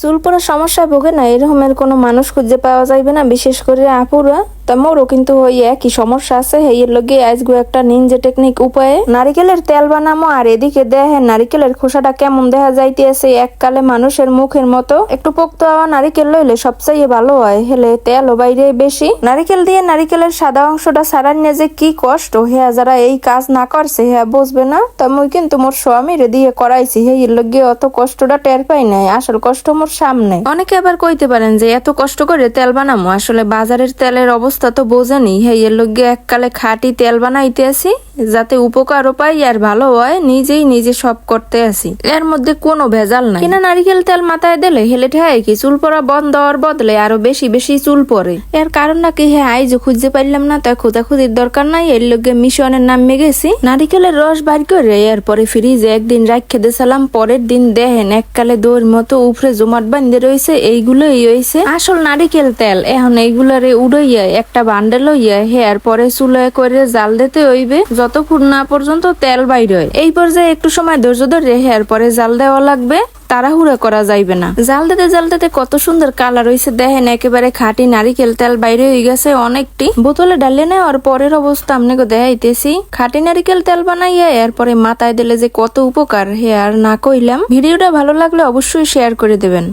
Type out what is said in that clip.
চুল পড়ার সমস্যা ভোগে না। এরকমের কোনো মানুষ খুঁজে পাওয়া যাইবে না। বিশেষ করে আপুরা তা মোরও কিন্তু ওই একই সমস্যা আছে। হেয়ের লগে আজগু একটা নিনজে টেকনিক উপায়ে। নারিকেলের তেল বানামো, আর এদিকে দেহে নারিকেলের খোসাটা কেমন দেখা যাইতেছে, এককালে মানুষের মুখের মতো। একটু পোক্ত হওয়া নারিকেল লইলে সবচেয়ে ভালো হয়, হেলে তেলও বাইরে বেশি। নারিকেল দিয়ে নারিকেলের সাদা অংশটা সারান নিয়ে যে কি কষ্ট, হেয়া যারা এই কাজ না করছে, হেয়া বুঝবে না। তা মুই কিন্তু মোর স্বামীরে দিয়ে করাইছি হেয়ের লগে অত কষ্টটা টের পাই নাই, আসল কষ্ট মোর সামনে। অনেকে আবার কইতে পারেন যে, এত কষ্ট করে তেল বানামো, আসলে বাজারের তেলের অবস্থা তো বোঝেনি হ্যাঁ এর লগে এককালে খাটি তেল বানাইতে আসি যাতে উপকারও পাই আর ভালো হয়, নিজেই নিজে সব করতে আসি। এর মধ্যে কোনো ভেজাল নাই। কিনা নারিকেল তেল মাথায় দিলে হেলে ঠায় কি চুল পড়া বন্ধ হওয়ার বদলে আরও বেশি বেশি চুল পড়ে। এর কারণ নাকি হ্যাঁ আইজ খুঁজতে পারলাম না তাই খোঁজাখুঁজির দরকার নাই, এর লগে মিশনের নামে গেছি নারিকেলের রস বার করে এরপরে ফ্রিজে একদিন রাখে দিয়েছিলাম পরের দিন দেখেন এককালে দৌড় মতো উপরে জমাট বান্ধে রয়েছে এইগুলোই হয়েছে আসল নারিকেল তেল। এখন এইগুলারে উড়াইয়া একটা বান্ডেল হইয়া হেয়ার পরে চুলে করে জাল দিতে হইবে যতক্ষণ না পর্যন্ত তেল বাইর হয়। এই পর্যায়ে একটু সময় ধৈর্য ধরে হেয়ার পরে জাল দেওয়া লাগবে। তাড়াহুড়া করা যাইবে না। জাল দিতে জাল দিতে কত সুন্দর কালার হয়েছে দেখেন, একেবারে খাঁটি নারিকেল তেল বাইরে হয়ে গেছে অনেকটি। বোতলে ডালে নেওয়ার পরের অবস্থা আপনাকে দেখাইতেছি। খাঁটি নারিকেল তেল বানাইয়া এরপরে মাথায় দিলে যে কত উপকার হে আর না কইলাম। ভিডিওটা ভালো লাগলে অবশ্যই শেয়ার করে দেবেন।